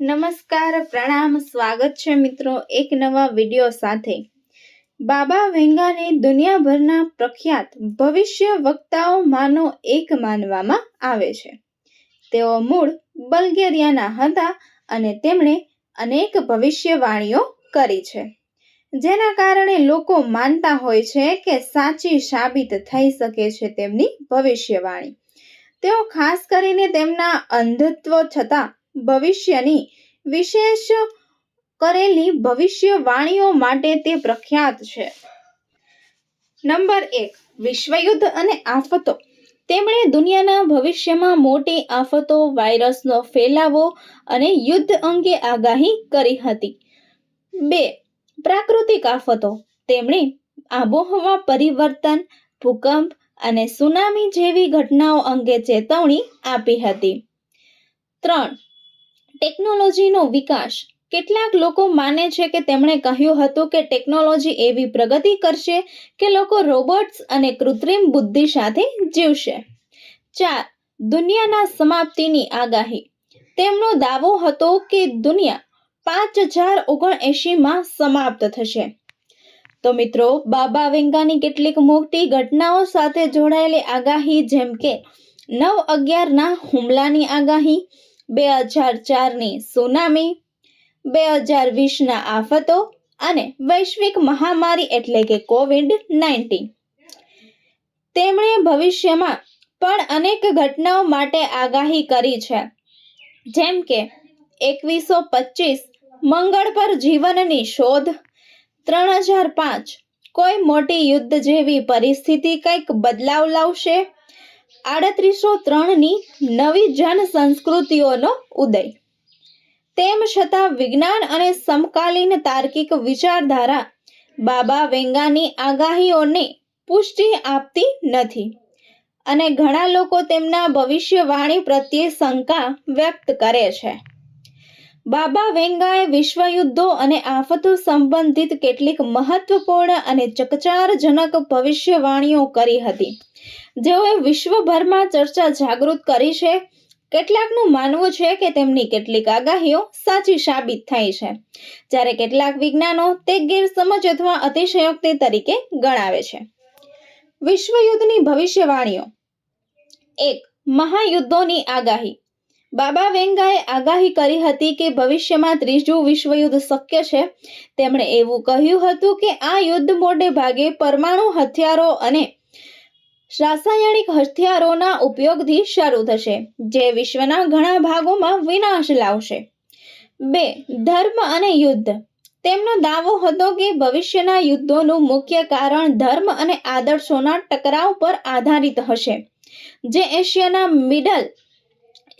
નમસ્કાર, પ્રણામ, સ્વાગત છે મિત્રો એક નવા વિડિયો સાથે. બાબા વેંગાને દુનિયાભરના પ્રખ્યાત ભવિષ્ય વક્તાઓમાંનો એક માનવામાં આવે છે. તેઓ મૂળ બલ્ગેરિયાના હતા અને તેમણે અનેક ભવિષ્યવાણીઓ કરી છે. જેના કારણે લોકો માનતા હોય છે કે સાચી સાબિત થઈ શકે છે તેમની ભવિષ્યવાણી. તેઓ ખાસ કરીને તેમના અંધત્વ છતાં ભવિષ્યની વિશેષ કરેલી ભવિષ્યવાણીઓ માટે તે પ્રખ્યાત છે. નંબર એક, વિશ્વયુદ્ધ અને આફતો. તેમણે દુનિયાના ભવિષ્યમાં મોટી આફતો, વાયરસનો ફેલાવો અને યુદ્ધ અંગે આગાહી કરી હતી. બે, પ્રાકૃતિક આફતો. તેમણે આબોહવા પરિવર્તન, ભૂકંપ અને સુનામી જેવી ઘટનાઓ અંગે ચેતવણી આપી હતી. ત્રણ ટેકનોલોજીનો વિકાસ. કેટલાક લોકો માને છે કે તેમણે કહ્યું હતું કે ટેકનોલોજી એવી પ્રગતિ કરશે કે લોકો રોબોટ્સ અને કૃત્રિમ બુદ્ધિ સાથે જીવશે. ચાર, દુનિયાના સમાપ્તિની આગાહી. તેમનો દાવો હતો કે દુનિયા પાંચ હજાર ઓગણએંશીમાં સમાપ્ત થશે. તો મિત્રો, બાબા વેંગાની કેટલીક મોટી ઘટનાઓ સાથે જોડાયેલી આગાહી જેમ કે નવ અગિયારના હુમલાની આગાહી બે હજાર ચારની સુનામી, બે હજાર વીસના આફતો અને વૈશ્વિક મહામારી એટલે કે કોવિડ નાઇન્ટીન તેમણે ભવિષ્યમાં પણ અનેક ઘટનાઓ માટે આગાહી કરી છે. જેમ કે એકવીસો પચીસ મંગળ પર જીવનની શોધ, ત્રણ હજાર પાંચ કોઈ મોટી યુદ્ધ જેવી પરિસ્થિતિ કંઈક બદલાવ લાવશે આડત્રીસો ત્રણની નવી જન સંસ્કૃતિઓનો ઉદય. તેમ છતાં વિજ્ઞાન અને સમકાલીન તાર્કિક વિચારધારા બાબા વેંગાની આગાહીઓને પુષ્ટિ આપતી નથી અને ઘણા લોકો તેમના ભવિષ્યવાણી પ્રત્યે શંકા વ્યક્ત કરે છે. બાબા વેંગાએ વિશ્વયુદ્ધો અને આફતો સંબંધિત કેટલીક મહત્વપૂર્ણ અને ચકચારજનક ભવિષ્યવાણીઓ કરી હતી. જેઓએ વિશ્વભરમાં ચર્ચા જાગૃત કરી છે. કેટલાકનું માનવું છે કે તેમની કેટલીક આગાહીઓ સાચી સાબિત થઈ છે. જ્યારે કેટલાક વિજ્ઞાનો તે ગેરસમજ અથવા અતિશયોક્તિ તરીકે ગણાવે છે. વિશ્વયુદ્ધની ભવિષ્યવાણીઓ. એક, મહાયુદ્ધોની આગાહી. બાબા વેંગાએ આગાહી કરી હતી કે ભવિષ્યમાં ત્રીજું વિશ્વયુદ્ધ શક્ય છે. તેમણે એવું કહ્યું હતું કે આ યુદ્ધ મોટે ભાગે પરમાણુ હથિયારો અને રાસાયણિક હથિયારોના ઉપયોગથી શરૂ થશે, જે વિશ્વના ઘણા ભાગોમાં વિનાશ લાવશે. બે, ધર્મ અને યુદ્ધ. તેમનો દાવો હતો કે ભવિષ્યના યુદ્ધોનું મુખ્ય કારણ ધર્મ અને આદર્શોના ટકરાવ પર આધારિત હશે, જે એશિયાના મિડલ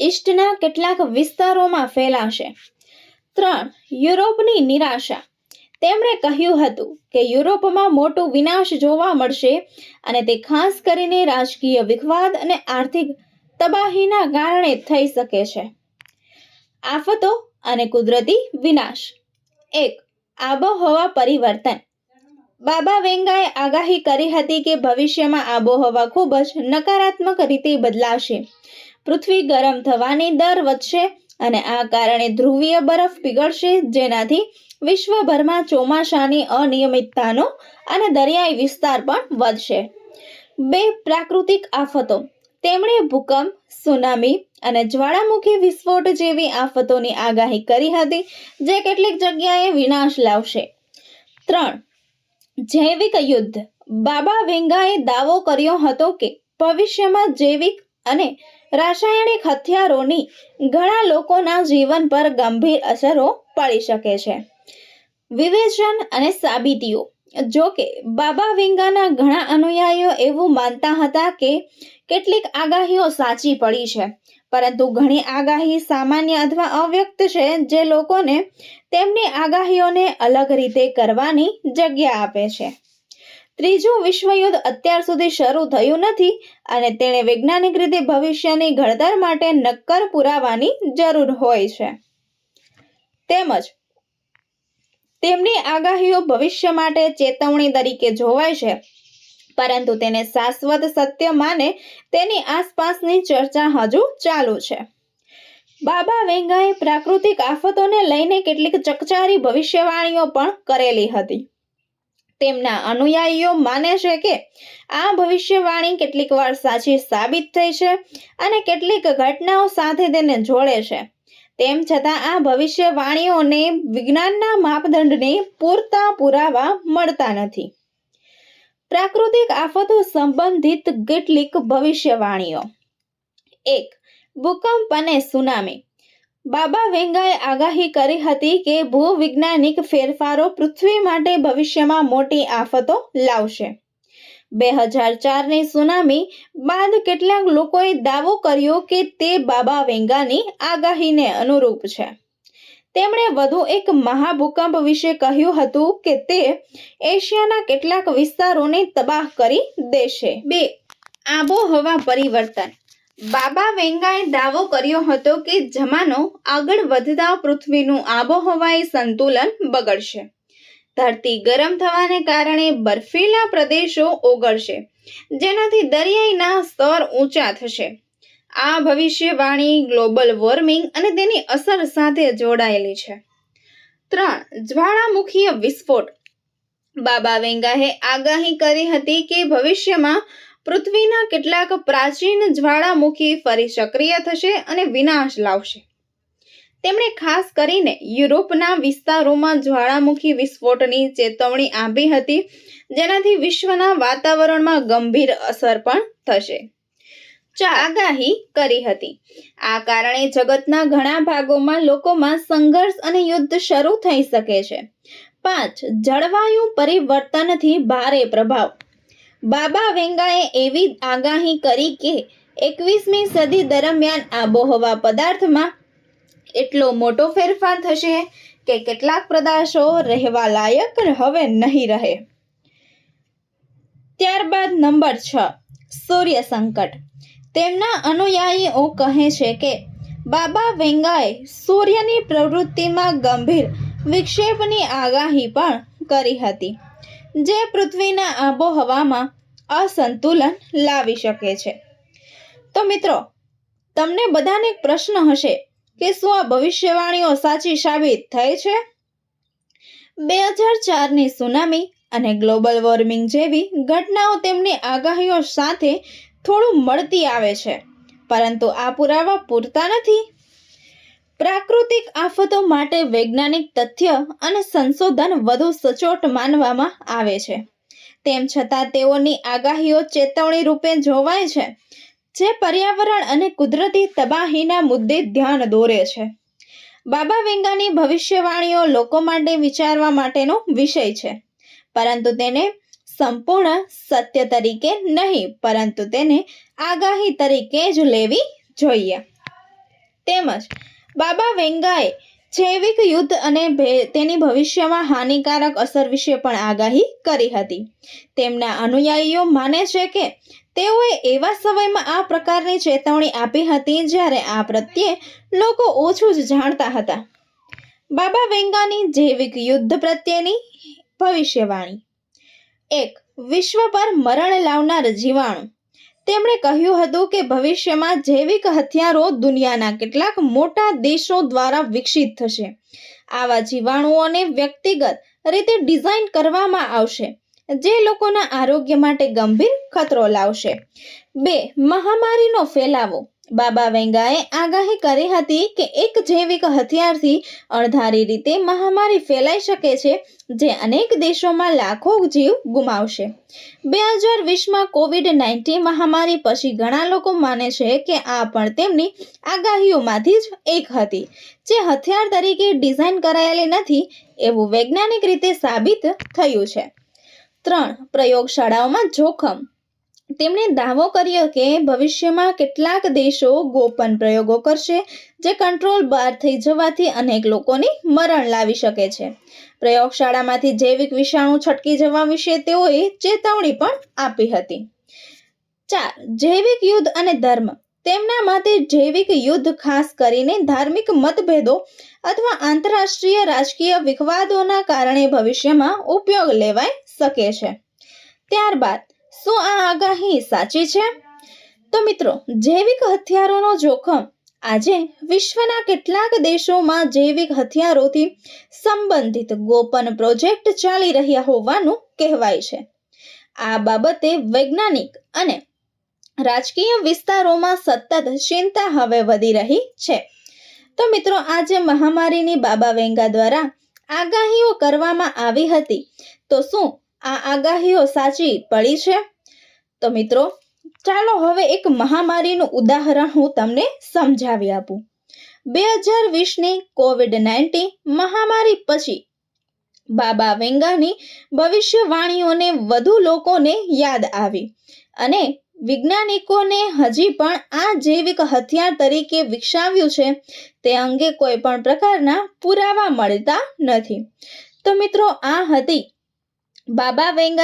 ઈસ્ટના કેટલાક વિસ્તારોમાં ફેલાશે. ત્રણ, યુરોપની નિરાશા. તેમણે કહ્યું હતું કે યુરોપમાં મોટો વિનાશ જોવા મળશે અને તે ખાસ કરીને રાજકીય વિખવાદ અને આર્થિક તબાહીના કારણે થઈ શકે છે. આફતો અને કુદરતી વિનાશ. એક, આબોહવા પરિવર્તન. બાબા વેંગાએ આગાહી કરી હતી કે ભવિષ્યમાં આબોહવા ખૂબ જ નકારાત્મક રીતે બદલાશે. પૃથ્વી ગરમ થવાની દર વધશે અને આ કારણે ધ્રુવીય બરફ પીગળશે, જેનાથી વિશ્વભરમાં ચોમાસાની અનિયમિતતાનો અને દરિયાઈ વિસ્તાર પણ વધશે. બે પ્રાકૃતિક આફતો. તેમણે ભૂકંપ, સુનામી અને જ્વાળામુખી વિસ્ફોટ જેવી આફતોની આગાહી કરી હતી, જે કેટલીક જગ્યાએ વિનાશ લાવશે. ત્રણ. જૈવિક યુદ્ધ. બાબા વેંગાએ દાવો કર્યો હતો કે ભવિષ્યમાં જૈવિક અને રાસાયણિક હથિયારોની ઘણા લોકોના જીવન પર ગંભીર અસરો પડી શકે છે. વિવેચન અને સાબિતીઓ. જો કે, બાબા વિંગાના ઘણા અનુયાયીઓ એવું માનતા હતા કે કેટલીક આગાહીઓ સાચી પડી છે, પરંતુ ઘણી આગાહી સામાન્ય અથવા અવ્યક્ત છે જે લોકોને તેમની આગાહીઓને અલગ રીતે કરવાની જગ્યા આપે છે. ત્રીજું વિશ્વયુદ્ધ અત્યાર સુધી શરૂ થયું નથી અને તેણે વૈજ્ઞાનિક રીતે ભવિષ્યની ઘડતર માટે નક્કર પુરાવાની જરૂર હોય છે. તેમજ તેમની આગાહીઓ ભવિષ્ય માટે ચેતવણી તરીકે જોવાય છે, પરંતુ તેને શાશ્વત સત્ય માને તેની આસપાસની ચર્ચા હજુ ચાલુ છે. બાબા વેંગાએ પ્રાકૃતિક આફતોને લઈને કેટલીક ચકચારી ભવિષ્યવાણીઓ પણ કરેલી હતી. તેમના અનુયાયીઓ માને છે કે આ ભવિષ્યવાણી કેટલીક વાર સાચી સાબિત થઈ છે અને કેટલીક ઘટનાઓ સાથે તેને જોડે છે. તેમ છતાં આ ભવિષ્યવાણીઓને વિજ્ઞાનના માપદંડને પૂરતા પુરાવા મળતા નથી. પ્રાકૃતિક આફતો સંબંધિત કેટલીક ભવિષ્યવાણીઓ. એક, ભૂકંપ અને સુનામી. બાબા વેંગાએ આગાહી કરી હતી કે ભૂવિજ્ઞાનિક ફેરફારો પૃથ્વી માટે ભવિષ્યમાં મોટી આફતો લાવશે. બે હજાર ચારની સુનામી બાદ કેટલાક લોકોએ દાવો કર્યો કે તે બાબા વેંગાની આગાહીને અનુરૂપ છે. તેમણે વધુ એક મહાભૂકંપ વિશે કહ્યું હતું કે તે એશિયાના કેટલાક વિસ્તારોને તબાહ કરી દેશે. બે, આબોહવા પરિવર્તન. બાબા વેંગાએ દાવો કર્યો હતો કે જમાનો આગળ વધતા પૃથ્વીનું આબોહવાઈ સંતુલન બગડશે. ધરતી ગરમ થવાને કારણે બર્ફીલા પ્રદેશો ઓગળશે, જેનાથી દરિયાઈના સ્તર ઊંચા થશે. આ ભવિષ્યવાણી ગ્લોબલ વોર્મિંગ અને તેની અસર સાથે જોડાયેલી છે. ત્રણ, જ્વાળામુખીય વિસ્ફોટ. બાબા વેંગાએ આગાહી કરી હતી કે ભવિષ્યમાં પૃથ્વીના કેટલાક પ્રાચીન જ્વાળામુખી ફરી સક્રિય થશે અને વિનાશ લાવશે. તેમણે ખાસ કરીને યુરોપના વિસ્તારોમાં જ્વાળામુખી વિસ્ફોટની ચેતવણી આપી હતી, જેનાથી વિશ્વના વાતાવરણમાં ગંભીર અસર પણ થશે. આગાહી કરી હતી. આ કારણે જગતના ઘણા ભાગોમાં લોકોમાં સંઘર્ષ અને યુદ્ધ શરૂ થઈ શકે છે. પાંચ, જળવાયુ પરિવર્તનથી ભારે પ્રભાવ. બાબા વેંગાએ એવી આગાહી કરી કે એકવીસમી સદી દરમિયાન આબોહવા પદાર્થમાં એટલો મોટો ફેરફાર થશે કે કેટલાક પ્રદેશો રહેવા લાયક હવે નહીં રહે. ત્યારબાદ નંબર છ, સૂર્ય સંકટ. તેમના અનુયાયીઓ કહે છે કે બાબા વેંગાએ સૂર્યની પ્રવૃત્તિમાં ગંભીર વિક્ષેપની આગાહી પણ કરી હતી. જે પૃથ્વીના આબોહવામાં અસંતુલન લાવી શકે છે. તો મિત્રો, તમને બધાને એક પ્રશ્ન હશે કે શું આ ભવિષ્યવાણીઓ સાચી સાબિત થઈ છે? બે હજાર ચારની સુનામી અને ગ્લોબલ વોર્મિંગ જેવી ઘટનાઓ તેમની આગાહીઓ સાથે થોડું મળતી આવે છે. પરંતુ આ પુરાવા પૂરતા નથી. પ્રાકૃતિક આફતો માટે વૈજ્ઞાનિક તથ્ય અને સંશોધન વધુ સચોટ માનવામાં આવે છે. તેમ છતાં તેઓની આગાહીઓ ચેતવણી રૂપે જોવાય છે, જે પર્યાવરણ અને કુદરતી તબાહીના મુદ્દે ધ્યાન દોરે છે. બાબા વેંગાની ભવિષ્યવાણીઓ લોકો માટે વિચારવા માટેનો વિષય છે, પરંતુ તેને સંપૂર્ણ સત્ય તરીકે નહીં, પરંતુ તેને આગાહી તરીકે જ લેવી જોઈએ. તેમજ બાબા વેંગાએ જૈવિક યુદ્ધ અને તેની ભવિષ્યમાં હાનિકારક અસર વિશે પણ આગાહી કરી હતી. તેમના અનુયાયીઓ માને છે કે તેઓએ એવા સમયમાં આ પ્રકારની ચેતવણી આપી હતી જ્યારે આ પ્રત્યે લોકો ઓછું જ જાણતા હતા. બાબા વેંગાની જૈવિક યુદ્ધ પ્રત્યેની ભવિષ્યવાણી. એક, વિશ્વ પર મરણ લાવનાર જીવાણુ. તેમણે કહ્યું હતું કે ભવિષ્યમાં જૈવિક હથિયારો દુનિયાના કેટલાક મોટા દેશો દ્વારા વિકસિત થશે. આવા જીવાણુઓને વ્યક્તિગત રીતે ડિઝાઇન કરવામાં આવશે, જે લોકોના આરોગ્ય માટે ગંભીર ખતરો લાવશે. બે, મહામારીનો ફેલાવો. બાબા વેંગાએ આગાહી કરી હતી કે એક જૈવિક હથિયારથી અણધારી રીતે મહામારી ફેલાઈ શકે છે, જે અનેક દેશોમાં લાખો જીવ ગુમાવશે. બે હજાર વીસમાં કોવિડ નાઇન્ટીન મહામારી પછી ઘણા લોકો માને છે કે આ પણ તેમની આગાહીઓમાંથી જ એક હતી, જે હથિયાર તરીકે ડિઝાઇન કરાયેલી નથી એવું વૈજ્ઞાનિક રીતે સાબિત થયું છે. ત્રણ, પ્રયોગશાળાઓમાં જોખમ તેમણે દાવો કર્યો કે ભવિષ્યમાં કેટલાક દેશો ગોપન પ્રયોગો કરશે, જે કંટ્રોલ બહાર થઈ જવાથી અનેક લોકોની મરણ લાવી શકે છે. પ્રયોગશાળામાંથી જૈવિક વિષાણુ છટકી જવા વિશે તેઓએ ચેતવણી પણ આપી હતી. ચાર, જૈવિક યુદ્ધ અને ધર્મ. તેમના મતે જૈવિક યુદ્ધ ખાસ કરીને ધાર્મિક મતભેદો અથવા આંતરરાષ્ટ્રીય રાજકીય વિખવાદોના કારણે ભવિષ્યમાં ઉપયોગ લેવાઈ શકે છે. ત્યારબાદ શું આ આગાહી સાચી છે? તો મિત્રો, જૈવિક હથિયારોનો જોખમ આજે વિશ્વના કેટલાક દેશોમાં જૈવિક હથિયારોથી સંબંધિત ગોપન પ્રોજેક્ટ ચાલી રહ્યા હોવાનું કહેવાય છે. આ બાબતે વૈજ્ઞાનિક અને રાજકીય વિસ્તારોમાં સતત ચિંતા હવે વધી રહી છે. તો મિત્રો, આજે મહામારીની બાબા વેંગા દ્વારા આગાહીઓ કરવામાં આવી હતી. તો શું આ આગાહીઓ સાચી પડી છે? તો મિત્રો, ચાલો હવે એક મહામારીનું ઉદાહરણ હું તમને સમજાવી આપું. બે હજાર વીસની કોવિડ નાઇન્ટીન મહામારી પછી બાબા વેંગાની ભવિષ્યવાણીઓને વધુ લોકોને યાદ આવી અને વૈજ્ઞાનિકોને હજી પણ આ જૈવિક હથિયાર તરીકે વિકસાવ્યું છે. તે અંગે કોઈ પણ પ્રકારના પુરાવા મળતા નથી. તો મિત્રો, આ હતી બાબા વેંગા